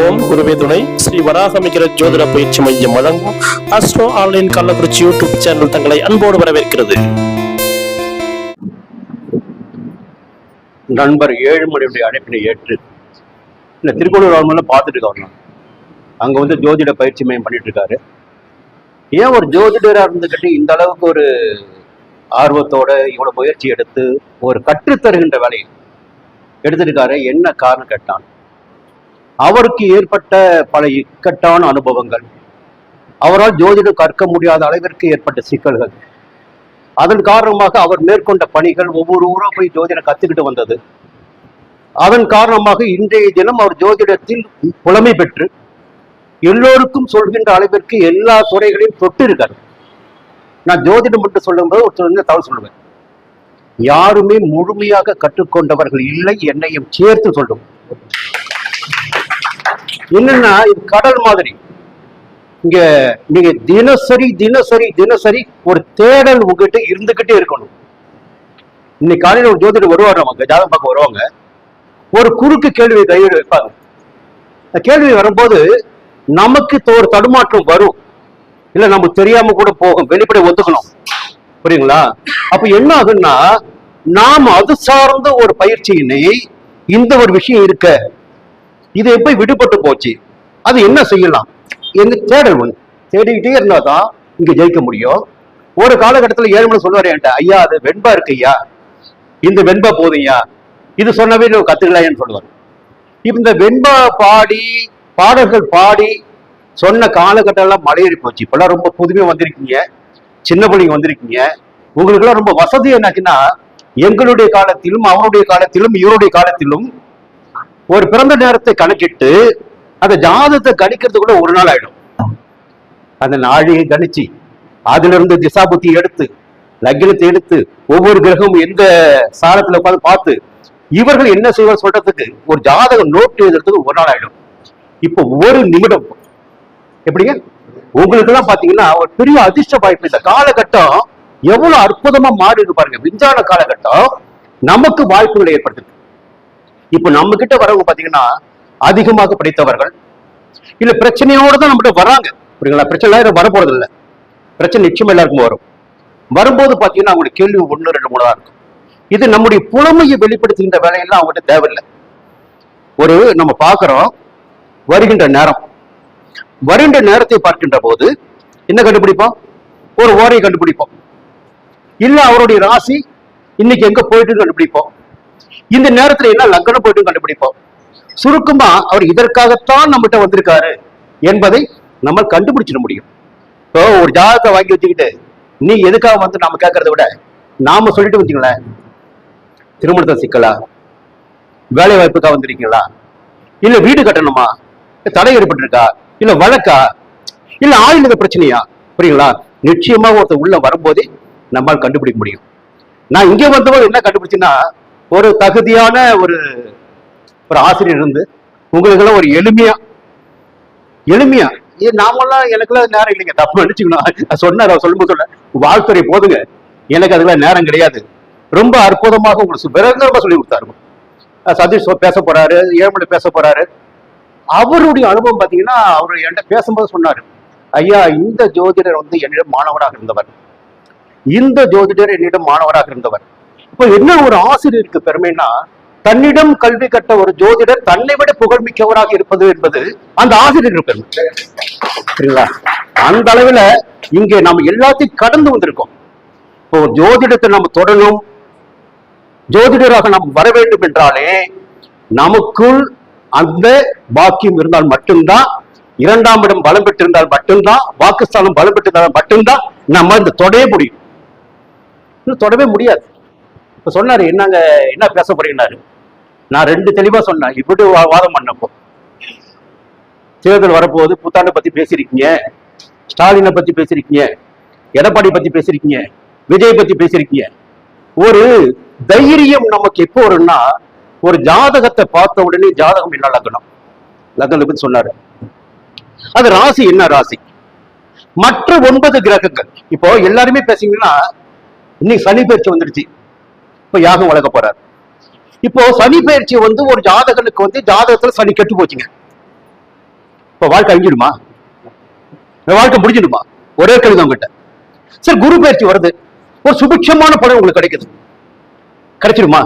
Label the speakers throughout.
Speaker 1: ஓம் குருவே துணை. ஸ்ரீ வராகமிகிற ஜோதிட பயிற்சி மையம் வழங்கும் astro online Kallakurichi YouTube channel தங்களை அன்போடு வரவேற்கிறது.
Speaker 2: நண்பர் ஏழு மணியுடைய அழைப்பினை ஏற்று இந்த திருக்கோளூர் ஆல்மல பார்த்துட்டு இருக்கோம் அங்க அங்கே வந்து ஜோதிட பயிற்சி மையம் பண்ணிட்டு இருக்காரு. ஏன் ஒரு ஜோதிடராக இருந்துக்கிட்டு இந்த அளவுக்கு ஒரு ஆர்வத்தோட இவ்வளோ முயற்சி எடுத்து ஒரு கற்றுத்தருகின்ற வேலையை எடுத்திருக்காரு? என்ன காரணம் கேட்டான்? அவருக்கு ஏற்பட்ட பல இக்கட்டான அனுபவங்கள். அவரால் ஜோதிடம் கற்க முடியாத அளவிற்கு ஏற்பட்ட சிக்கல்கள். அதன் காரணமாக அவர் மேற்கொண்ட பணிகள் ஒவ்வொரு ஊரா போய் ஜோதிடம் கத்துக்கிட்டு வந்தது. அதன் காரணமாக இன்றைய தினம் அவர் ஜோதிடத்தில் புலமை பெற்று எல்லோருக்கும் சொல்கின்ற அளவிற்கு எல்லா துறைகளையும் தொட்டு இருக்காரு நான் ஜோதிடம் மட்டும் சொல்லும்போது ஒரு சின்ன தவறு சொல்லுவேன். யாருமே முழுமையாக கற்றுக்கொண்டவர்கள் இல்லை என்னையும் சேர்த்து சொல்லும். என்னன்னா இது கடல் மாதிரி. இங்க நீங்க தினசரி தினசரி தினசரி ஒரு தேடல் உங்ககிட்ட இருந்துகிட்டே இருக்கணும். இன்னைக்கு காலையில ஒரு ஜோதிடர் வருவார் நமக்கு ஜாதகம் பார்க்க வருவாங்க. ஒரு குறுக்கு கேள்வி கையில் வைப்பாங்க. அந்த கேள்வி வரும்போது நமக்கு ஒரு தடுமாற்றம் வரும். இல்ல நமக்கு தெரியாம கூட போகும். வெளிப்படை ஒத்துக்கணும். புரியுங்களா? அப்ப என்ன ஆகுன்னா நாம் அது சார்ந்த ஒரு பயிற்சியினை இந்த ஒரு விஷயம் இருக்க இது எப்படி விடுபட்டு போச்சு. அது என்ன செய்யலாம்? எங்க தேடல் ஒன்று. தேடிக்கிட்டே இருந்தால் தான் இங்கே ஜெயிக்க முடியும். ஒரு காலகட்டத்தில் ஏழு சொல்லுவார் என்கிட்ட ஐயா அது வெண்பா இருக்கு ஐயா. இந்த வெண்பா போதும்யா இது சொன்னவே நீ சொல்லுவார். இப்போ இந்த வெண்பா பாடி பாடல்கள் பாடி சொன்ன காலகட்டம்லாம் மலையேறி போச்சு. இப்பெல்லாம் ரொம்ப புதுமையாக வந்திருக்கீங்க. சின்ன பிள்ளைங்க வந்திருக்கீங்க. உங்களுக்கெல்லாம் ரொம்ப வசதி என்னாச்சுன்னா எங்களுடைய காலத்திலும் அவருடைய காலத்திலும் இவருடைய காலத்திலும் ஒரு பிறந்த நேரத்தை கணக்கிட்டு அந்த ஜாதகத்தை கணிக்கிறதுக்குள்ள ஒரு நாள் ஆயிடும். அந்த நாழிகை கணிச்சு அதுல இருந்து திசாபுத்தி எடுத்து லக்னத்தை எடுத்து ஒவ்வொரு கிரகமும் எந்த சாரத்துல உட்காந்து பார்த்து இவர்கள் என்ன செய்வார் சொல்றதுக்கு ஒரு ஜாதகம் நோட்டு எழுதுறதுக்கு ஒரு நாள் ஆயிடும். இப்போ ஒரு நிமிடம். எப்படிங்க? உங்களுக்கு எல்லாம் பாத்தீங்கன்னா ஒரு பெரிய அதிர்ஷ்ட வாய்ப்பு. இந்த காலகட்டம் எவ்வளவு அற்புதமா மாறி இருக்கு பாருங்க. விஞ்ஞான காலகட்டம் நமக்கு வாய்ப்புகளை ஏற்படுத்துது இப்ப நம்ம கிட்ட வரவங்க பாத்தீங்கன்னா அதிகமாக படித்தவர்கள். இல்ல பிரச்சனையோட தான் நம்மகிட்ட வராங்க. புரியுங்களா பிரச்சனை வர போறது இல்ல பிரச்சனை நிச்சயம் எல்லாருக்கும் வரும். வரும்போது பாத்தீங்கன்னா அவங்களுடைய கேள்வி ஒண்ணு ரெண்டு மூணு தான் இருக்கும். இது நம்முடைய புலமையை வெளிப்படுத்துகின்ற வேலையெல்லாம் அவங்ககிட்ட தேவையில்லை. ஒரு நம்ம பார்க்குறோம் வருகின்ற நேரம். வருகின்ற நேரத்தை பார்க்கின்ற போது என்ன கண்டுபிடிப்போம்? ஒரு ஓரையை கண்டுபிடிப்போம். இல்ல அவருடைய ராசி இன்னைக்கு எங்க போயிட்டு கண்டுபிடிப்போம். இந்த நேரத்துல என்ன லக்னம் போயிட்டு கண்டுபிடிப்போம். சுருக்கமா அவர் இதற்காகத்தான் நம்மகிட்ட வந்திருக்காரு என்பதை நம்ம கண்டுபிடிச்சிட முடியும். இப்போ ஒரு ஜாதகத்தை வாங்கி வச்சுக்கிட்டு நீ எதுக்காக வந்து நாம கேட்கறத விட நாம சொல்லிட்டு வச்சுங்களேன் திருமணத்தை சிக்கலா? வேலை வாய்ப்புக்காக வந்திருக்கீங்களா? இல்ல வீடு கட்டணுமா? தடை ஏற்பட்டிருக்கா? இல்ல வழக்கா? இல்ல ஆயுத பிரச்சனையா? புரியுங்களா? நிச்சயமா ஒருத்தர் உள்ள வரும்போதே நம்மால் கண்டுபிடிக்க முடியும். நான் இங்க வந்தவங்க என்ன கண்டுபிடிச்சுன்னா ஒரு தகுதியான ஒரு ஒரு ஆசிரியர் இருந்து உங்களுக்கெல்லாம் ஒரு எளிமையா எளிமையா? ஏ நாமெல்லாம் எனக்குலாம் நேரம் இல்லைங்க. தப்பு நினைச்சுக்கணும். சொன்னார் அவர் சொல்லும்போது சொல்ல வாழ்த்துறை போதுங்க. எனக்கு அதுக்கெல்லாம் நேரம் கிடையாது. ரொம்ப அற்புதமாக உங்களுக்கு விரங்கரமா சொல்லி கொடுத்தாரு. சதீஷ் பேச போறாரு ஏழுமலை பேச போறாரு. அவருடைய அனுபவம் பார்த்தீங்கன்னா அவர் என்கிட்ட பேசும்போது சொன்னாரு. ஐயா இந்த ஜோதிடர் வந்து என்னிடம் மாணவராக இருந்தவர். இந்த ஜோதிடர் என்னிடம் மாணவராக இருந்தவர். இப்போ என்ன ஒரு ஆசிரியருக்கு பெருமைன்னா தன்னிடம் கல்வி கட்ட ஒரு ஜோதிடர் தன்னை விட புகழ்மிக்கவராக இருப்பது என்பது அந்த ஆசிரியர் பெருமை. சரிங்களா அந்த அளவுல இங்கே நம்ம எல்லாத்தையும் கடந்து வந்திருக்கோம். இப்போ ஜோதிடத்தை நம்ம தொடரும் ஜோதிடராக நாம் வர வேண்டும் என்றாலே நமக்குள் அந்த பாக்கியம் இருந்தால் மட்டும்தான் இரண்டாம் இடம் பலம் பெற்றிருந்தால் மட்டும்தான் வாக்குஸ்தானம் பலம் பெற்றிருந்தால் மட்டும்தான் நம்ம இந்த தொடைய முடியும். தொடவே முடியாது. இப்ப சொன்னாரு என்னங்க என்ன பேச போறீங்கன்னாரு. நான் ரெண்டு தெளிவா சொன்னேன் இப்படி வா- வாதம் பண்ணப்போ. தேர்தல் வரப்போகுது புத்தாண்டை பத்தி பேசியிருக்கீங்க ஸ்டாலினை பத்தி பேசியிருக்கீங்க எடப்பாடி பத்தி பேசியிருக்கீங்க விஜய் பத்தி பேசியிருக்கீங்க. ஒரு தைரியம் நமக்கு எப்போ வரும்னா ஒரு ஜாதகத்தை பார்த்த உடனே ஜாதகம் என்ன லக்னம் லக்னத்தை பத்தி சொன்னாரு. அது ராசி என்ன ராசி? மற்ற ஒன்பது கிரகங்கள். இப்போ எல்லாருமே பேசிங்கன்னா இன்னைக்கு சனி பயிற்சி வந்துடுச்சு. இப்ப யாகம் வளர்க்க போறாரு. இப்போ சனி பயிற்சி வந்து ஒரு ஜாதகனுக்கு வந்து ஜாதகத்துல சனி கெட்டு போச்சுங்க. இப்ப வாழ்க்கை அழிஞ்சிடுமா? வாழ்க்கை முடிஞ்சிடுமா? ஒரே கேள்வி உங்ககிட்ட. சரி குரு பயிற்சி வருது. ஒரு சுபிட்சமான பலன் உங்களுக்கு கிடைக்குது. கிடைச்சிடுமா?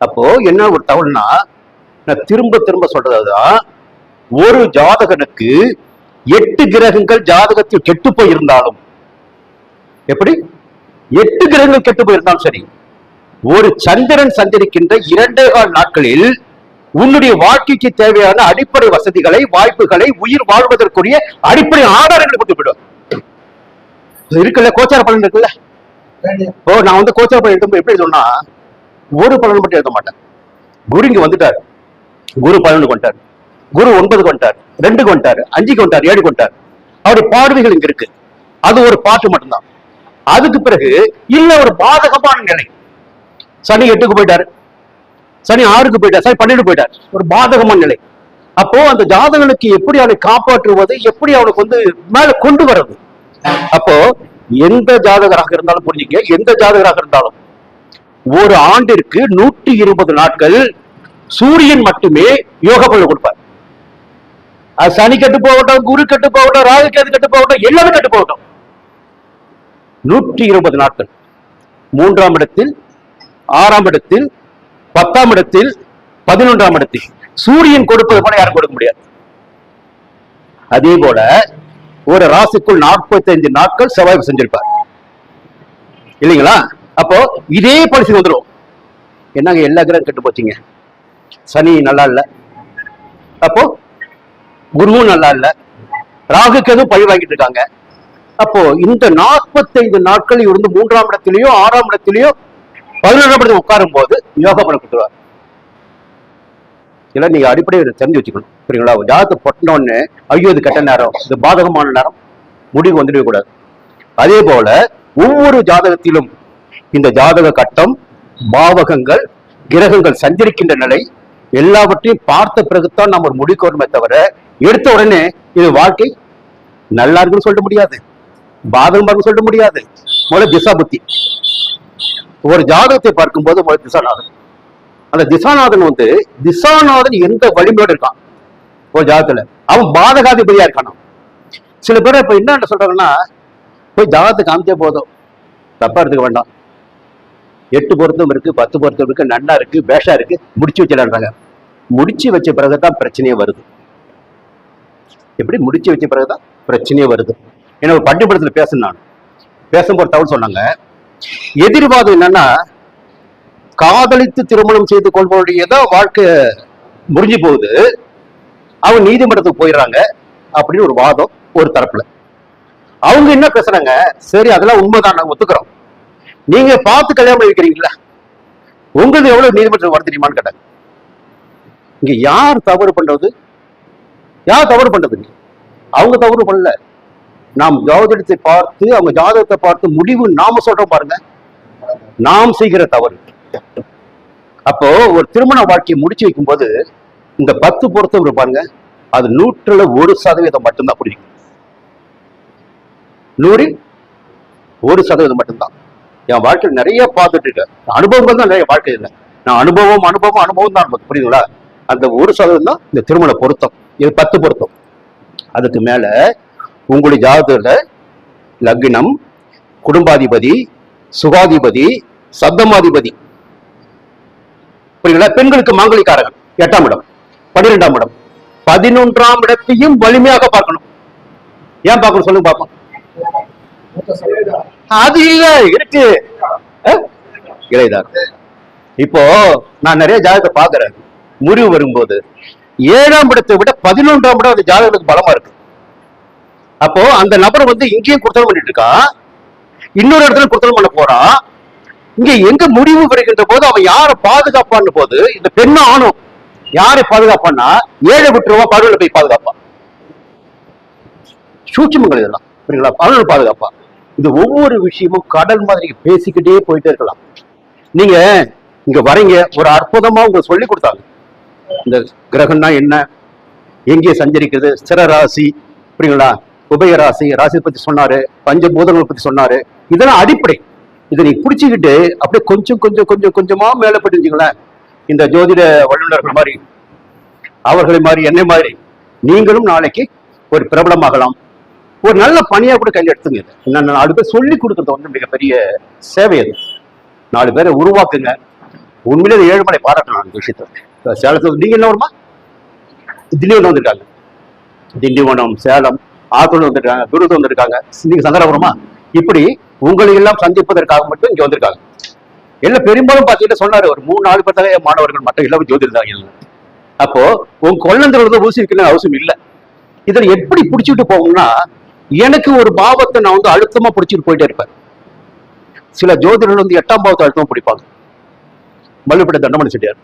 Speaker 2: அப்போ என்ன ஒரு தவறுனா நான் திரும்ப திரும்ப சொல்றதுதான் ஒரு ஜாதகனுக்கு எட்டு கிரகங்கள் ஜாதகத்தில் கெட்டு போய் இருந்தாலும் எப்படி? எட்டு கிரகங்கள் கெட்டு போயிருந்தாலும் சரி. ஒரு சந்திரன் சஞ்சரிக்கின்ற இரண்டே கால் நாட்களில் உன்னுடைய வாழ்க்கைக்கு தேவையான அடிப்படை வசதிகளை வாய்ப்புகளை உயிர் வாழ்வதற்குரிய அடிப்படை ஆதாரங்களை கொடுத்து விடும் இருக்குல்ல கோச்சார பலன் இருக்குல்ல? ஓ நான் வந்து கோச்சார பலன் எடுத்து எப்படி சொன்னா ஒரு பலன் மட்டும் எழுத மாட்டேன். குரு இங்க வந்துட்டார். குரு பதினொன்று கொண்டார். குரு ஒன்பதுக்கு வந்துட்டார் ரெண்டுக்கு வந்துட்டார் அஞ்சுக்கு வந்துட்டார் ஏழுக்கு வந்துட்டார் அவருடைய பார்வைகள் இங்க இருக்கு. அது ஒரு பாட்டு மட்டும்தான். அதுக்கு பிறகு இல்ல ஒரு பாதகமான நிலை. சனி எட்டுக்கு போயிட்டாரு. சனி ஆறுக்கு போயிட்டார். சனி பன்னெண்டு போயிட்டார். ஒரு பாதகமான நிலை அப்போ அந்த ஜாதகனுக்கு எப்படி அவனை காப்பாற்றுவது எப்படி அவனுக்கு வந்து மேல கொண்டு வர்றது? அப்போ எந்த ஜாதகராக இருந்தாலும் புரிஞ்சுங்க எந்த ஜாதகராக இருந்தாலும் ஒரு ஆண்டிற்கு நூற்றி இருபது நாட்கள் சூரியன் மட்டுமே யோக பலன் கொடுப்பார். சனி கெட்டு போகட்டும் குரு கட்டு போகட்டும் ராகு கேது போகட்டும் எல்லாமே கட்டு போகட்டும். நூற்றி இருபது நாட்கள். மூன்றாம் இடத்தில் ஆறாம் இடத்தில் பத்தாம் இடத்தில் பதினொன்றாம் இடத்தில். சூரியன் கொடுப்பது போல யாரும் கொடுக்க முடியாது. அதே போல ஒரு ராசிக்குள் 45 நாட்கள் செவ்வாய் செஞ்சிருப்பார் இல்லைங்களா? அப்போ இதே பரிசு வந்துடும் என்னங்க எல்லா கிரகம் கெட்டு போச்சுங்க? சனி நல்லா இல்ல. அப்போ குருவும் நல்லா இல்ல. ராகுக்கு எதுவும் பழி வாங்கிட்டு இருக்காங்க. அப்போ இந்த 45 நாட்கள் இருந்து மூன்றாம் இடத்திலேயோ ஆறாம் இடத்திலேயோ பதினொன்றாம் இடத்துல உட்காரும் போது யோகா பண்ண கொடுத்துருவார் இதெல்லாம் நீங்க அடிப்படையை தெரிஞ்சு வச்சுக்கணும். புரியுங்களா ஜாதகத்தை பொட்டினோடனே ஐயோ இது கெட்ட நேரம் இது பாதகமான நேரம் முடிவு வந்துடவே கூடாது. அதே போல ஒவ்வொரு ஜாதகத்திலும் இந்த ஜாதக கட்டம் பாவகங்கள் கிரகங்கள் சஞ்சரிக்கின்ற நிலை எல்லாவற்றையும் பார்த்த பிறகுதான் நம்ம ஒரு வரணுமே தவிர எடுத்த உடனே இது வாழ்க்கை நல்லா இருக்குன்னு சொல்ல முடியாது. பாதகமாக சொல்ல முடியாது. முதல்ல திசா புத்தி ஒரு ஜாதகத்தை பார்க்கும்போது முதல்ல திசாநாதன். அந்த திசாநாதன் வந்து திசாநாதன் எந்த வலிமையோடு இருக்கான்? ஒரு ஜாதகத்துல. அவன் பாதகாதிபதியா இருக்கானா? சில பேர் இப்ப என்ன சொல்றாங்கன்னா போய் ஜாதகத்தை காமிச்சே போதும். தப்பா எடுத்துக்க வேண்டாம். எட்டு பொருத்தம் இருக்கு பத்து பொருத்தம் இருக்கு நன்னா இருக்கு பேஷா இருக்கு முடிச்சு வச்சிடறாங்க முடிச்சு வச்ச பிறகுதான் பிரச்சனையே வருது. எப்படி? முடிச்சு வச்ச பிறகுதான் பிரச்சனையே வருது. ஏன்னா ஒரு பட்டிமன்றத்துல பேசணும் நான். பேசும்போது தவறு சொன்னாங்க. எதிர்வாதம் என்னன்னா காதலித்து திருமணம் செய்து கொள்பவருடைய தான் வாழ்க்கை முடிஞ்சு போகுது. அவங்க நீதிமன்றத்துக்கு போயிடுறாங்க அப்படின்னு ஒரு வாதம் ஒரு தரப்புல. அவங்க என்ன பேசுறாங்க? சரி அதெல்லாம் உண்மைதான் நாங்க ஒத்துக்கிறோம். நீங்க பார்த்து கல்யாணம் பண்ணி வைக்கிறீங்களா? உங்களுக்கு எவ்வளவு நீதிமன்றம் வர தெரியுமான்னு கேட்டாங்க இங்க யார் தவறு பண்றது? யார் தவறு பண்றது? அவங்க தவறு பண்ணல. நாம் ஜாதகத்தை பார்த்து அவங்க ஜாதகத்தை பார்த்து முடிவு நாம சொல்றோம் பாருங்க. நாம் செய்கிற தவறு. அப்போ ஒரு திருமண வாழ்க்கையை முடிச்சு வைக்கும்போது இந்த பத்து பொருத்தம் இருப்பாருங்க பாருங்க. அது நூற்றுல ஒரு சதவீதம் மட்டும்தான் புரியும் நூறில் ஒரு சதவீதம் மட்டும்தான். என் வாழ்க்கையில் நிறைய பார்த்துட்டு இருக்கேன். அனுபவங்கள் தான் நிறைய வாழ்க்கை இல்லை. நான் அனுபவம் அனுபவம் அனுபவம் தான் நமக்கு புரியுதுங்களா? அந்த ஒரு சதவீதம் தான் இந்த திருமண பொருத்தம். இது பத்து பொருத்தம். அதுக்கு மேல உங்களுடைய ஜாதகத்தில் லக்னம் குடும்பாதிபதி சுகாதிபதி சப்தமாதிபதி. புரியுங்களா பெண்களுக்கு மாங்கலிக்காரர்கள் எட்டாம் இடம். பன்னிரெண்டாம் இடம். பதினொன்றாம் இடத்தையும் வலிமையாக பார்க்கணும். ஏன் பார்க்கணும்? சொல்லுங்க பார்ப்போம். அது இல்ல இருக்கு. அஹ்? இளையதார் இப்போ நான் நிறைய ஜாதகத்தை பாக்குறேன் முடிவு வரும்போது ஏழாம் இடத்தை விட பதினொன்றாம் இடம் அந்த ஜாதகத்துக்கு பலமா இருக்கு. அப்போ அந்த நபர் வந்து இங்கேயும் குடுத்தனம் பண்ணிட்டு இருக்கா? இன்னொரு இடத்துல குடுத்தனம் பண்ண போறா? இங்க எங்க முடிவு பெறுகின்ற போது அவன் யாரை பாதுகாப்பான்னு போது இந்த பெண்ணும் ஆணும் யாரை பாதுகாப்பான்னா ஏழை விட்டுருவா பருவில் போய் பாதுகாப்பான் சூட்சமங்கள் இதெல்லாம் புரியுங்களா பருவில் பாதுகாப்பான் இந்த ஒவ்வொரு விஷயமும் கடல் மாதிரி பேசிக்கிட்டே போயிட்டே இருக்கலாம். நீங்க இங்க வரீங்க ஒரு அற்புதமா உங்களுக்கு சொல்லி கொடுத்தாங்க. இந்த கிரகம்னா என்ன? எங்கே சஞ்சரிக்கிறது? ஸ்திர ராசி புரியுங்களா உபய ராசி பத்தி சொன்னாரு பஞ்சபூதங்களை பத்தி சொன்னாரு. இதெல்லாம் அடிப்படை. இதை நீ பிடிச்சிக்கிட்டு அப்படியே கொஞ்சம் கொஞ்சம் கொஞ்சம் கொஞ்சமா மேல போட்டுங்களேன் இந்த ஜோதிட வல்லுநர்கள் மாதிரி அவர்களை மாதிரி என்னை மாதிரி நீங்களும் நாளைக்கு ஒரு பிரபலமாகலாம். ஒரு நல்ல பணியா கூட கையில் எடுத்துங்க இதை. நாலு பேர் சொல்லி கொடுக்கறது வந்து மிகப்பெரிய சேவை அது. நாலு பேரை உருவாக்குங்க. உண்மையிலே ஏழுமலை பாராட்டலாம் அந்த விஷயத்தை சேலத்தில் நீங்க என்ன வருமா? திண்டிவனம் வந்திருக்காங்க. திண்டிவனம் சேலம் ஆத்தூர் வந்திருக்காங்க துருத்து வந்திருக்காங்க. நீங்க சங்கராபுரமா இப்படி உங்களை எல்லாம் சந்திப்பதற்காக மட்டும் இங்க வந்திருக்காங்க. எல்லாம் பெரும்பாலும் பாத்தீங்கன்னா சொன்னாரு ஒரு மூணு நாலு பத்தகைய மாணவர்கள் மட்டும் எல்லாமே ஜோதிர்தாங்க அப்போ உங்க குழந்தைங்களோட ஊசி வைக்கணும் அவசியம் இல்லை. இதில் எப்படி பிடிச்சிட்டு போகணும்னா எனக்கு ஒரு பாவத்தை நான் வந்து அழுத்தமா பிடிச்சிட்டு போயிட்டே இருப்பேன். சில ஜோதிடர்கள் வந்து எட்டாம் பாவத்தை அழுத்தமா பிடிப்பாங்க. மல்லுப்பட்ட தண்டமணி செட்டியார்.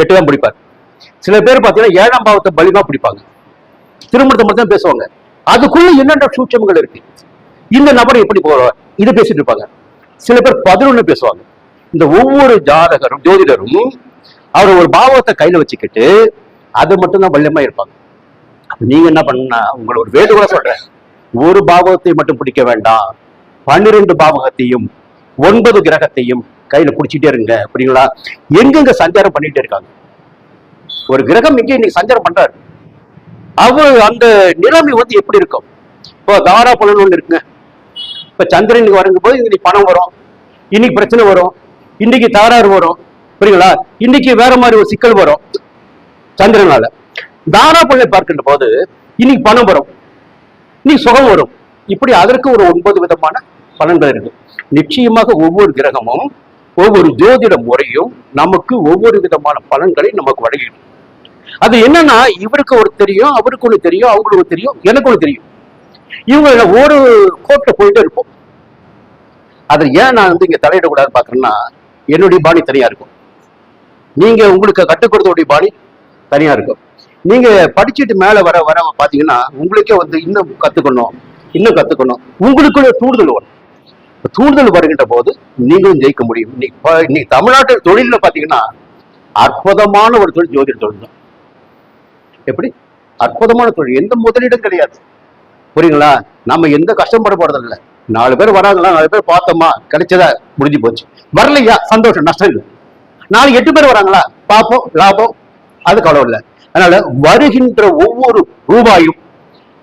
Speaker 2: எட்டு தான் பிடிப்பார். சில பேர் பார்த்தீங்கன்னா ஏழாம் பாவத்தை பலிமா பிடிப்பாங்க. திருமணத்தை மட்டும் தான் பேசுவாங்க. அதுக்குள்ள என்னென்ன சூட்சமங்கள் இருக்கு? இந்த நபர் எப்படி போறார்? இதை பேசிட்டு இருப்பாங்க. சில பேர் பதினொன்னு பேசுவாங்க. இந்த ஒவ்வொரு ஜாதகரும் ஜோதிடரும் அவர் ஒரு பாவத்தை கையில வச்சுக்கிட்டு அது மட்டும் தான் வல்லமா இருப்பாங்க. நீங்க என்ன பண்ணா உங்களை ஒரு வேண்டுகோளா சொல்றேன். ஒரு பாவத்தை மட்டும் பிடிக்க வேண்டாம். பன்னிரெண்டு பாவகத்தையும் ஒன்பது கிரகத்தையும் கையில பிடிச்சிட்டே இருங்க. அப்படிங்களா எங்கெங்க சஞ்சாரம் பண்ணிட்டே இருக்காங்க. ஒரு கிரகம் இங்கே இன்னைக்கு சஞ்சாரம் பண்றாரு. அவர் அந்த நிலைமை வந்து எப்படி இருக்கும்? இப்போ தாரா பலன் ஒன்று இருக்குங்க. இப்ப சந்திரனுக்கு வருங்கும் போது இன்னைக்கு பணம் வரும். இன்னைக்கு பிரச்சனை வரும். இன்னைக்கு தகராறு வரும். புரியுங்களா இன்னைக்கு வேற மாதிரி ஒரு சிக்கல் வரும். சந்திரனால. தாரா பலனை பார்க்கின்ற போது இன்னைக்கு பணம் வரும். இன்னைக்கு சுகம் வரும். இப்படி அதற்கு ஒரு ஒன்பது விதமான பலன்கள் இருக்கு. நிச்சயமாக ஒவ்வொரு கிரகமும் ஒவ்வொரு ஜோதிட முறையும் நமக்கு ஒவ்வொரு விதமான பலன்களை நமக்கு வழங்கிடும் அது என்னன்னா இவருக்கு ஒரு தெரியும் அவருக்கு ஒன்று தெரியும் அவங்களுக்கு தெரியும் எனக்கு ஒன்று தெரியும். இவங்க ஒரு கோட்டை போயிட்டே இருப்போம். அதில் ஏன் நான் வந்து இங்க தலையிடக்கூடாதுன்னு பாக்குறேன்னா என்னுடைய பாணி தனியா இருக்கும். நீங்க உங்களுக்கு கற்றுக் கொடுத்தோடைய பாணி தனியா இருக்கும். நீங்க படிச்சுட்டு மேல வர வர பாத்தீங்கன்னா உங்களுக்கே வந்து இன்னும் கத்துக்கணும் இன்னும் கத்துக்கணும். உங்களுக்குள்ள தூண்டுதல் வரும். தூண்டுதல் வருகின்ற போது நீங்களும் ஜெயிக்க முடியும். இன்னைக்கு இன்னைக்கு தமிழ்நாட்டு தொழிலில் பாத்தீங்கன்னா அற்புதமான ஒரு தொழில் ஜோதிட தொழில் தான் எப்படி? அற்புதமான தொழில். எந்த முதலீடும் கிடையாது. புரியுங்களா? நம்ம எந்த கஷ்டப்பட போறது நாலு பேர் வராங்களா? நாலு பேர் பார்த்தோமா? கிடைச்சதா? முடிஞ்சு போச்சு. வரலையா? சந்தோஷம் நஷ்டம் இல்லை நாலு எட்டு பேர் வராங்களா? பார்ப்போம் லாபம். அது கவலை இல்லை. அதனால வருகின்ற ஒவ்வொரு ரூபாயும்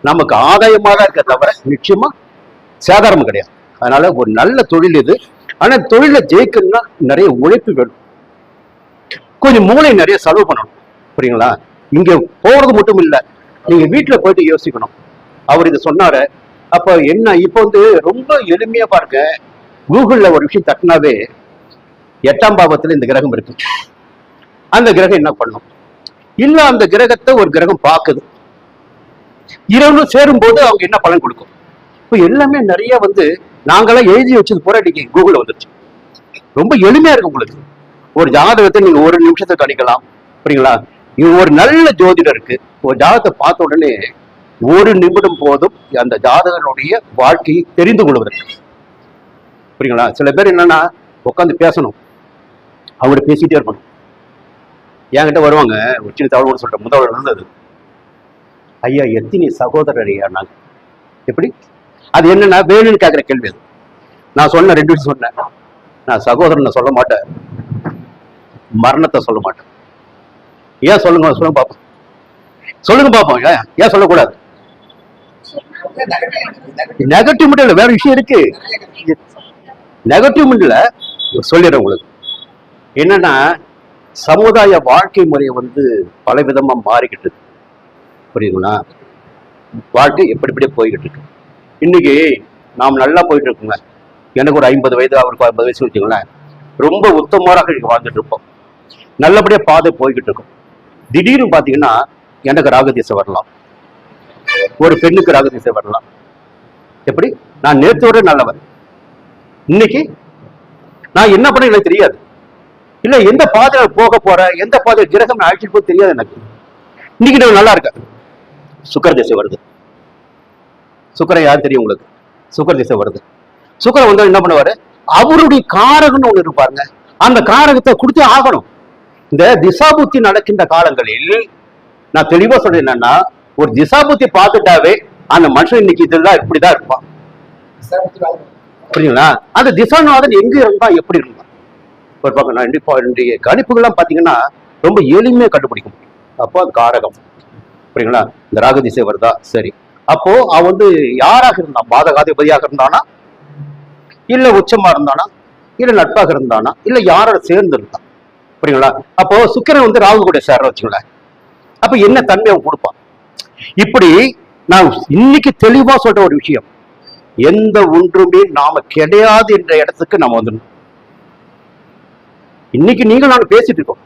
Speaker 2: நமக்கு ஆதாயமாக தான் இருக்க தவிர நிச்சயமா சேதாரமும் கிடையாது. அதனால ஒரு நல்ல தொழில் இது. ஆனா தொழில ஜெயிக்கணும்னா நிறைய உழைப்பு வேணும். கொஞ்சம் மூளை நிறைய செலவு பண்ணணும். புரியுங்களா? இங்க போறது மட்டும் இல்ல நீங்க வீட்டுல போயிட்டு யோசிக்கணும். அவர் இதை சொன்னாரு. அப்ப என்ன இப்போ வந்து ரொம்ப எளிமையா பாருங்க கூகுள்ல ஒரு விஷயம் தட்டினாவே எட்டாம் பாவத்துல இந்த கிரகம் இருக்கு. அந்த கிரகம் என்ன பண்ணும்? இல்ல அந்த கிரகத்தை ஒரு கிரகம் பார்க்குது. இரவு சேரும் போது அவங்க என்ன பலன் கொடுக்கும்? இப்போ எல்லாமே நிறைய வந்து நாங்களாம் எழுதி வச்சது பூரா இன்னைக்கு கூகுள் வந்துருச்சு. ரொம்ப எளிமையா இருக்கு உங்களுக்கு. ஒரு ஜாதகத்தை நீங்க ஒரு நிமிஷத்தை கணிக்கலாம். அப்படிங்களா இது ஒரு நல்ல ஜோதிடர் இருக்கு. ஒரு ஜாதகத்தை பார்த்த உடனே ஒரு நிமிடம் போதும் அந்த ஜாதகனுடைய வாழ்க்கையை தெரிந்து கொள்வதற்கு. புரியுங்களா? சில பேர் என்னன்னா உட்காந்து பேசணும். அவங்கள்ட்ட பேசிட்டே இருக்கணும். என்கிட்ட வருவாங்க ஒரு சின்ன தகவல் சொல்றேன் முதல்வர் இருந்தது ஐயா எத்தினி சகோதரர் ஐயா? நாங்க. எப்படி? அது என்னன்னா வேணும்னு கேட்குற கேள்வி அது. நான் சொன்னேன் ரெண்டு விஷயம் சொன்னேன். நான் சகோதரனை சொல்ல மாட்டேன். மரணத்தை சொல்ல மாட்டேன். ஏன் சொல்லுங்க சொல்லுங்க பாப்போம். சொல்லுங்க பாப்போம் ஏன் ஏன் சொல்லக்கூடாது? நெகட்டிவ் மட்டும் இல்லை வேற விஷயம் இருக்கு. நெகட்டிவ் மட்டும் இல்லை சொல்லிடுறேன் உங்களுக்கு. என்னன்னா சமுதாய வாழ்க்கை முறை வந்து பல விதமா மாறிக்கிட்டு புரியுதுங்களா? வாழ்க்கை எப்படி எப்படியே போய்கிட்டு இருக்கு. இன்னைக்கு நாம் நல்லா போயிட்டு இருக்கோங்க. எனக்கு ஒரு ஐம்பது வயது அவருக்கு ஐம்பது வயசு வச்சுங்களேன் ரொம்ப உத்தமராக வாழ்ந்துட்டு இருப்போம். நல்லபடியாக பாதை போய்கிட்டு இருக்கும். திடீர்னு பார்த்தீங்கன்னா எனக்கு ராகதீசை வரலாம். ஒரு பெண்ணுக்கு ராகதீசை வரலாம். எப்படி? நான் நேற்றோட நல்லவன். இன்னைக்கு நான் என்ன பண்ண எனக்கு தெரியாது. இல்லை எந்த பாதையில் போக போறேன் எந்த பாதை கிரகம் நான் அழைச்சிட்டு போக தெரியாது எனக்கு. இன்னைக்கு நான் நல்லா இருக்கேன். சுக்கர திசை வருது. சுக்கரை யார் தெரியும் உங்களுக்கு? சுக்கர திசை வருது. சுக்கரை வந்தால் என்ன பண்ணுவாரு? அவருடைய காரகம்னு ஒன்று இருப்பாருங்க அந்த காரகத்தை கொடுத்தே ஆகணும். இந்த திசாபுத்தி நடக்கின்ற காலங்களில் நான் தெளிவா சொல்றேன் என்னன்னா ஒரு திசாபுத்தி பார்த்துட்டாவே அந்த மனுஷன் இன்னைக்கு இதெல்லாம் இப்படிதான் இருப்பான். புரியுங்களா அந்த திசாநாதன் எங்க இருந்தா எப்படி இருந்தான்? ஒரு பக்கம் நான் இப்போ கணிப்புகள்லாம் பாத்தீங்கன்னா ரொம்ப எளிமையா கண்டுபிடிக்க முடியும். அப்போ காரகம். புரியுங்களா இந்த ராகு திசை வருதா? சரி. அப்போ அவன் வந்து யாராக இருந்தான்? பாதகாதிபதியாக இருந்தானா? இல்ல உச்சமா இருந்தானா? இல்ல நட்பாக இருந்தானா? இல்ல யாரோட சேர்ந்து இருந்தான்? புரியுங்களா? அப்போ சுக்கிரன் வந்து ராகு கூட சேர்ற வச்சுங்களேன் அப்ப என்ன தன்மை அவன் கொடுப்பான்? இப்படி நான் இன்னைக்கு தெளிவா சொல்ற ஒரு விஷயம். எந்த ஒன்றுமே நாம கிடையாது என்ற இடத்துக்கு நாம வந்துடணும். இன்னைக்கு நீங்க நான் பேசிட்டு இருக்கோம்.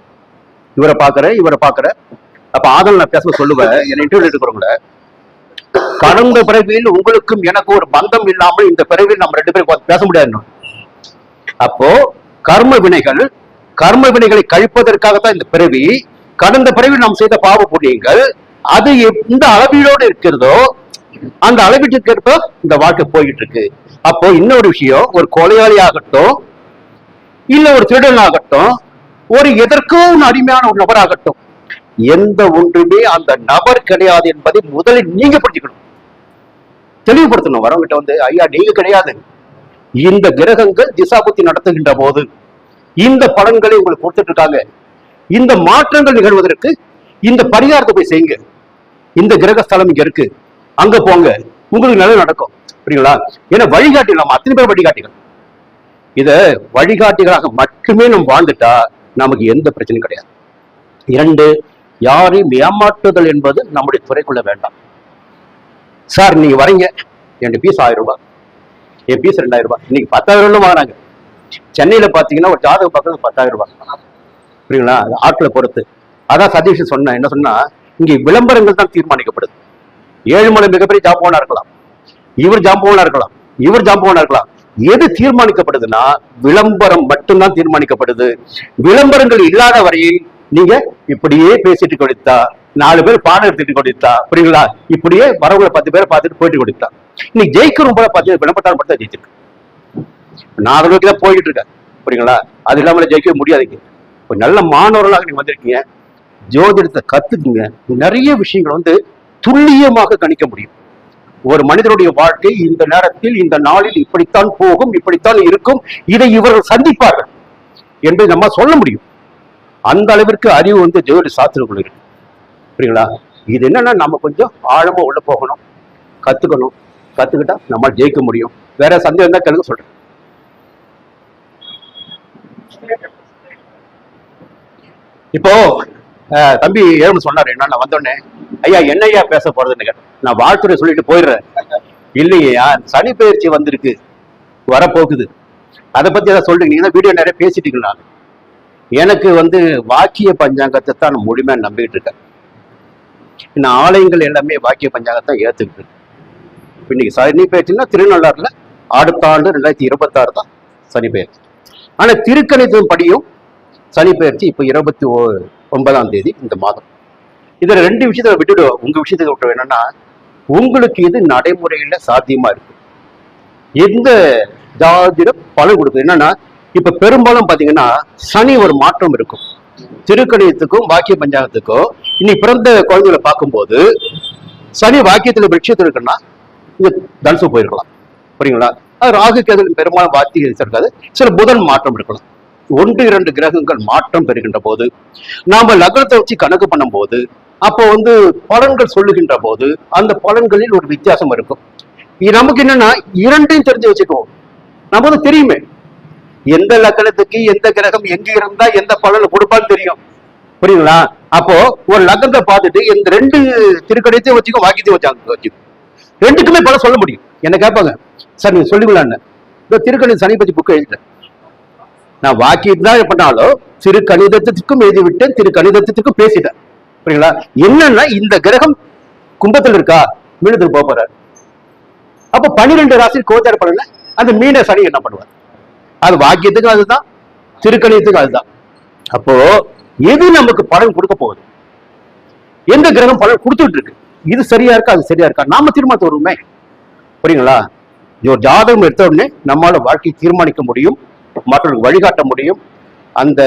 Speaker 2: இவரை பாக்குற இவரை பாக்குற அப்ப ஆதல் நான் பேச சொல்லுவேன். என்ன இன்டர்வியூ எடுக்கிறவங்கள கடந்த பிறவியில் உங்களுக்கும் எனக்கு ஒரு பந்தம் இல்லாமல் இந்த பிறவியில் நம்ம ரெண்டு பேரும் பேச முடியாது. அப்போ கர்ம வினைகள் கர்ம வினைகளை கழிப்பதற்காகத்தான் இந்த பிறவி. கடந்த பிறவி நாம் செய்த பாவ புண்ணியங்கள். அது எந்த அளவீடோடு இருக்கிறதோ அந்த அளவீட்டுக்கு இந்த வாழ்க்கை போயிட்டு இருக்கு அப்போ இன்னொரு விஷயம் ஒரு கொலையாளி ஆகட்டும் இல்ல ஒரு திருடன் ஆகட்டும் ஒரு எதற்கும் அடிமையான ஒரு நபர் ஆகட்டும் எந்த ஒன்றுமே அந்த நபர் கிடையாது என்பதை முதலில் நீங்க புரிஞ்சுக்கணும் தெளிவுபடுத்தணும். வரவங்கிட்ட வந்து ஐயா நீங்க கிடையாது. இந்த கிரகங்கள் திசாபுத்தி நடத்துகின்ற போது இந்த பலன்களை உங்களுக்கு கொடுத்துட்டு இருக்காங்க இந்த மாற்றங்கள் நிகழ்வதற்கு இந்த பரிகாரத்தை போய் செய்யுங்க. இந்த கிரக ஸ்தலம் இங்க இருக்கு. அங்க போங்க. உங்களுக்கு நல்லது நடக்கும். புரியுங்களா? ஏன்னா வழிகாட்டி நம்ம அத்தனை பேர் வழிகாட்டிகள். இத வழிகாட்டிகளாக மட்டுமே நம்ம வாழ்ந்துட்டா நமக்கு எந்த பிரச்சனையும் கிடையாது. இரண்டு யாரையும் ஏமாற்றுதல் என்பது நம்முடைய துறைக்குள்ள வேண்டாம். சார் நீங்க வரீங்க. ரெண்டு பீஸ் ஆயிரம் ரூபாய். என் பீஸ் ரெண்டாயிரம் ரூபாய். இன்னைக்கு பத்தாயிரம் ரூபாய் வாங்குறாங்க. சென்னையில பாத்தீங்கன்னா ஒரு ஜாதக பக்கம் பத்தாயிரம் ரூபாய். புரியுங்களா? அது ஆட்களை பொறுத்து. அதான் சதீஷ் சொன்னேன். என்ன சொன்னா இங்க விளம்பரங்கள் தான் தீர்மானிக்கப்படுது. ஏழுமலை மிகப்பெரிய ஜாம்பவனா இருக்கலாம். இவர் ஜாம்பவனா இருக்கலாம். இவர் ஜாம்பவனா இருக்கலாம். எது தீர்மானிக்கப்படுதுன்னா விளம்பரம் மட்டும்தான் தீர்மானிக்கப்படுது. விளம்பரங்கள் இல்லாத வரையில் நீங்க இப்படியே பேசிட்டு கொடுத்தா நாலு பேர் பாடம் எடுத்துட்டு கொடுத்தா புரியுங்களா? இப்படியே வரவங்களை பத்து பேரை பார்த்துட்டு போயிட்டு கொடுத்தா. இன்னைக்கு ஜெயிக்கிறோம் போல பார்த்து விளம்பரத்தால் மட்டும் தான் ஜெயிச்சிருக்கு. நான் அதை தான் போய்கிட்டு இருக்கேன். புரியுங்களா அது இல்லாமல் ஜெயிக்கவே முடியாதுங்க இப்போ நல்ல மாணவர்களாக நீங்கள் வந்திருக்கீங்க. ஜோதிடத்தை கத்துக்குங்க. நிறைய விஷயங்கள் வந்து துல்லியமாக கணிக்க முடியும். ஒரு மனிதனுடைய வாழ்க்கை இந்த நேரத்தில் இந்த நாளில் இப்படித்தான் போகும் இப்படித்தான் இருக்கும். இதை இவர்கள் சந்திப்பார்கள் என்று நம்ம சொல்ல முடியும். அந்த அளவிற்கு அறிவு வந்து ஜோதி சாஸ்திரங்கள் இருக்கு. புரியுங்களா இது என்னன்னா நம்ம கொஞ்சம் ஆழமா உள்ள போகணும் கத்துக்கணும். கத்துக்கிட்டா நம்ம ஜெயிக்க முடியும். வேற சந்தேகம் தான் கேளுங்க சொல்றேன். இப்போ தம்பி ஏழு சொன்னாரு என்ன வந்தோடனே ஐயா என்னய்யா பேச போறதுன்னு கேட்டேன். நான் வாழ்த்துறை சொல்லிட்டு போயிடுறேன். இல்லையா சனி பயிற்சி வந்திருக்கு. வரப்போகுது. அதை பத்தி ஏதாவது சொல்றீங்க? நீங்க வீடியோ நிறைய பேசிட்டீங்களா? எனக்கு வந்து வாக்கிய பஞ்சாங்கத்தை தான் நான் முழுமையா நம்பிக்கிட்டு இருக்கேன். இந்த ஆலயங்கள் எல்லாமே வாக்கிய பஞ்சாங்கத்தை ஏத்துக்கிட்டு இன்னைக்கு சனி பயிற்சின்னா திருநள்ளாறுல அடுத்த ஆண்டு ரெண்டாயிரத்தி இருபத்தாறு தான் சனி பயிற்சி. ஆனா திருக்கணிதம் படியும் சனி பயிற்சி இப்போ இருபத்தி ஓ- ஒன்பதாம் தேதி இந்த மாதம். இதுல ரெண்டு விஷயத்தை விட்டுடுவோம் உங்க விஷயத்தை விட்டு என்னன்னா உங்களுக்கு இது நடைமுறையில சாத்தியமா இருக்கு? எந்த ஜாதிட பலன் கொடுக்குது என்னன்னா இப்ப பெரும்பாலும் பாத்தீங்கன்னா சனி ஒரு மாற்றம் இருக்கும். திருக்கணியத்துக்கும் வாக்கிய பஞ்சாங்கத்துக்கும் இன்னைக்கு பிறந்த குழந்தைகளை பார்க்கும்போது சனி வாக்கியத்துல விஷயத்தில் இருக்குன்னா இங்க தனுசு போயிருக்கலாம். புரியுங்களா? அது ராகு கேதலின் பெரும்பாலும் வாத்திய இருக்காது. சில புதன் மாற்றம் இருக்கலாம். ஒன்று இரண்டு கிரகங்கள் மாற்றம் பெறுகின்ற போது நாம லக்னத்தை வச்சு கணக்கு பண்ணும் போது அப்போ வந்து பலன்கள் சொல்லுகின்ற போது அந்த பலன்களில் ஒரு வித்தியாசம் இருக்கும். இது நமக்கு என்னன்னா இரண்டையும் தெரிஞ்சு வச்சுக்குவோம். நமக்கு தெரியுமே எந்த லக்னத்துக்கு எந்த கிரகம் எங்க இருந்தா எந்த பலனை கொடுப்பான்னு தெரியும். புரியுங்களா அப்போ ஒரு லக்னத்தை பார்த்துட்டு இந்த ரெண்டு திருக்கடையத்தையும் வச்சுக்கோ வாக்கியத்தையும் வச்சாங்க வச்சுக்கோ. ரெண்டுக்குமே பலன் சொல்ல முடியும். என்ன கேட்பாங்க? சார் நீங்க சொல்லுங்களான்னு இந்த திருக்கணி சனி பற்றி புக் எழுதிட்டேன் நான் வாக்கியம் தான் பண்ணாலும் திரு கணிதத்துக்கும் எழுதி விட்டேன் திரு கணிதத்துக்கும் பேசிட்டேன். புரியுங்களா என்னன்னா இந்த கிரகம் கும்பத்தில் இருக்கா? மீனத்துக்கு போக போறாரு. அப்ப பன்னிரெண்டு ராசி கோச்சார பண்ணல அந்த மீன சனி என்ன பண்ணுவார்? அது வாக்கியத்துக்கும் அதுதான் திருக்கணியத்துக்கும் அதுதான். அப்போ எது நமக்கு பலன் கொடுக்க போகுது? எந்த கிரகம் பலன் கொடுத்துட்டு இருக்கு? இது சரியா இருக்கா? அது சரியா இருக்கா? நாம தீர்மானத்தை வருமே புரியுங்களா ஒரு ஜாதகம் எடுத்த உடனே நம்மளால வாழ்க்கையை தீர்மானிக்க முடியும். மற்றவர்களுக்கு வழிகாட்ட முடியும். அந்த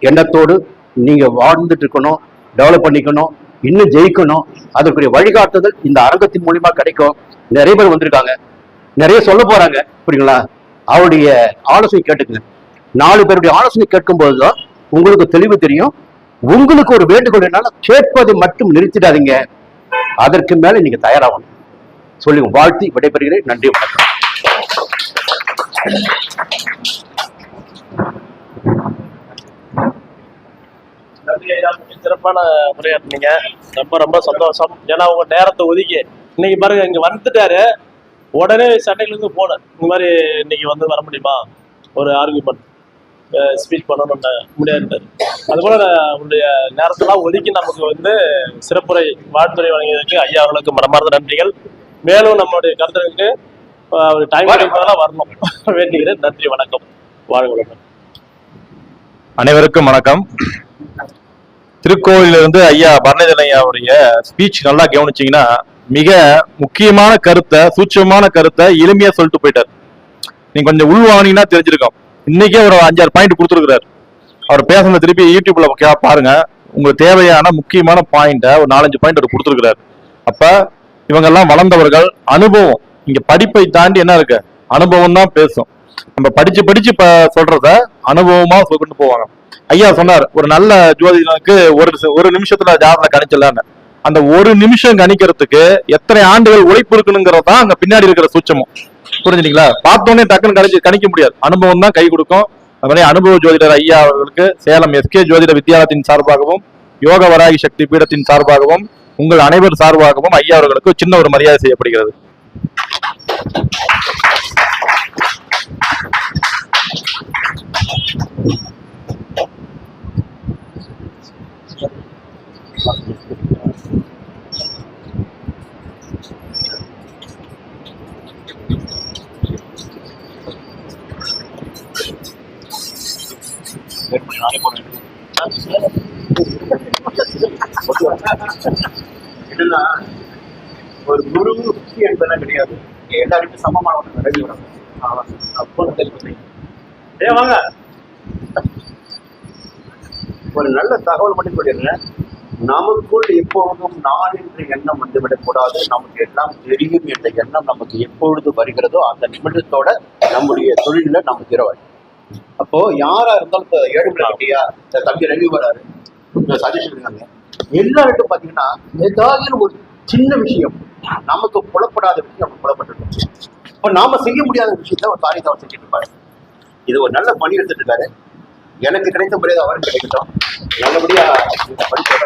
Speaker 2: எண்ணத்தோடு நீங்க வாழ்ந்துட்டு இருக்கணும் டெவலப் பண்ணிக்கணும் இன்னும் ஜெயிக்கணும். அதற்குரிய வழிகாட்டுதல் இந்த அரங்கத்தின் மூலியமா கிடைக்கும். நிறைய பேர் வந்திருக்காங்க. நிறைய சொல்ல போறாங்க. புரியுங்களா அவருடைய ஆலோசனை கேட்டுக்குங்க. நாலு பேருடைய ஆலோசனை கேட்கும் போதுதான் உங்களுக்கு தெளிவு தெரியும். உங்களுக்கு ஒரு வேண்டுகோள் என்னால கேட்பதை மட்டும் நிறுத்திடாதீங்க. அதற்கு மேல நீங்க தயாராகணும். சொல்லுங்க. வாழ்த்தி விடைபெறுகிறேன். நன்றி வணக்கம்
Speaker 1: நன்றி ஐயா மிக சிறப்பான உரையாற்றினீங்க ரொம்ப ரொம்ப சந்தோஷம். ஏன்னா உங்க நேரத்தை ஒதுக்கி இன்னைக்கு பாருங்க இங்க வந்துட்டாரு. உடனே சண்டையில இருந்து போனேன் இந்த மாதிரி இன்னைக்கு வந்து வர முடியுமா? ஒரு ஆர்குமெண்ட் ஸ்பீச் பண்ணணும்னு முடியாது அது போல உங்களுடைய நேரத்தெல்லாம் ஒதுக்கி நமக்கு வந்து சிறப்புரை வாழ்த்துறை வழங்கியதற்கு ஐயா அவர்களுக்கு மனமார்ந்த நன்றிகள். மேலும் நம்மளுடைய கருத்துக்கு டைம் கிடைப்பதெல்லாம் வரணும். வேண்டிக்கிறேன் நன்றி வணக்கம். வாழ்க வளமுடன்.
Speaker 3: அனைவருக்கும் வணக்கம். திருக்கோவிலிருந்து ஐயா பரணிதனையாவுடைய ஸ்பீச் நல்லா கவனிச்சீங்கன்னா மிக முக்கியமான கருத்தை சூட்சமான கருத்தை எளிமையா சொல்லிட்டு போயிட்டார். நீங்க கொஞ்சம் உள்வாங்கினா தெரிஞ்சிருக்கோம். இன்னைக்கே ஒரு அஞ்சாறு பாயிண்ட் கொடுத்துருக்காரு அவர் பேசுனது திருப்பி யூடியூப்ல கே- பாருங்க. உங்களுக்கு தேவையான முக்கியமான பாயிண்ட ஒரு நாலஞ்சு பாயிண்ட் அவர் கொடுத்துருக்காரு அப்ப இவங்கெல்லாம் வளர்ந்தவர்கள் அனுபவம். இங்க படிப்பை தாண்டி என்ன இருக்கு? அனுபவம் தான் பேசும். நம்ம படிச்சு படிச்சு சொல்றத அனுபவமா கொண்டு போவாங்க. ஐயா சொன்னார் ஒரு நல்ல ஜோதிடனுக்கு ஒரு ஒரு நிமிஷத்துல ஜாதகம் கணிச்சிடலான்னு. அந்த ஒரு நிமிஷம் கணிக்கிறதுக்கு எத்தனை ஆண்டுகள் உழைப்பு இருக்கணுங்கிறது தான் அங்க பின்னாடி இருக்கிற சூட்சமும். புரிஞ்சுங்களா பார்த்தோன்னே டக்குன்னு கணிச்சு கணிக்க முடியாது. அனுபவம் தான் கை கொடுக்கும். அதுமாதிரி அனுபவ ஜோதிடர் ஐயா அவர்களுக்கு சேலம் எஸ்கே ஜோதிட வித்யாலயத்தின் சார்பாகவும் யோக வராகி சக்தி பீடத்தின் சார்பாகவும் உங்கள் அனைவர் சார்பாகவும் ஐயா அவர்களுக்கு சின்ன ஒரு மரியாதை செய்யப்படுகிறது.
Speaker 2: என்னன்னா ஒரு குரு என்பதெல்லாம் கிடையாது எல்லாருக்கும் சமமானவங்க ரெடி வரணும் ஏ வாங்க ஒரு நல்ல தகவல் மட்டும் சொல்லிடுறேன் நமக்குள் எப்பொழுதும் நான் என்ற எண்ணம் வந்துவிடக்கூடாது. நமக்கு எல்லாம் தெரியும் என்ற எண்ணம் நமக்கு எப்பொழுது வருகிறதோ அந்த நிமிடத்தோட நம்முடைய தொழில நம்ம திறவாய் அப்போ யாரா இருந்தாலும் இப்ப ஏழுமலை இந்த தம்பி ரவி வராரு. சஜஷன் இருக்காங்க. எல்லார்ட்டும் பாத்தீங்கன்னா ஏதாவது ஒரு சின்ன விஷயம். நமக்கு புலப்படாத விஷயம் நம்ம புலப்பட்டு இப்ப நாம செய்ய முடியாத விஷயத்த ஒரு காரியத்தை அவர் செஞ்சுட்டு இருப்பாரு. இது ஒரு நல்ல பணி எடுத்துட்டு இருக்காரு. எனக்கு கிடைத்த மரியாதை அவருக்கு கிடைக்கட்டும். நல்லபடியா படிக்க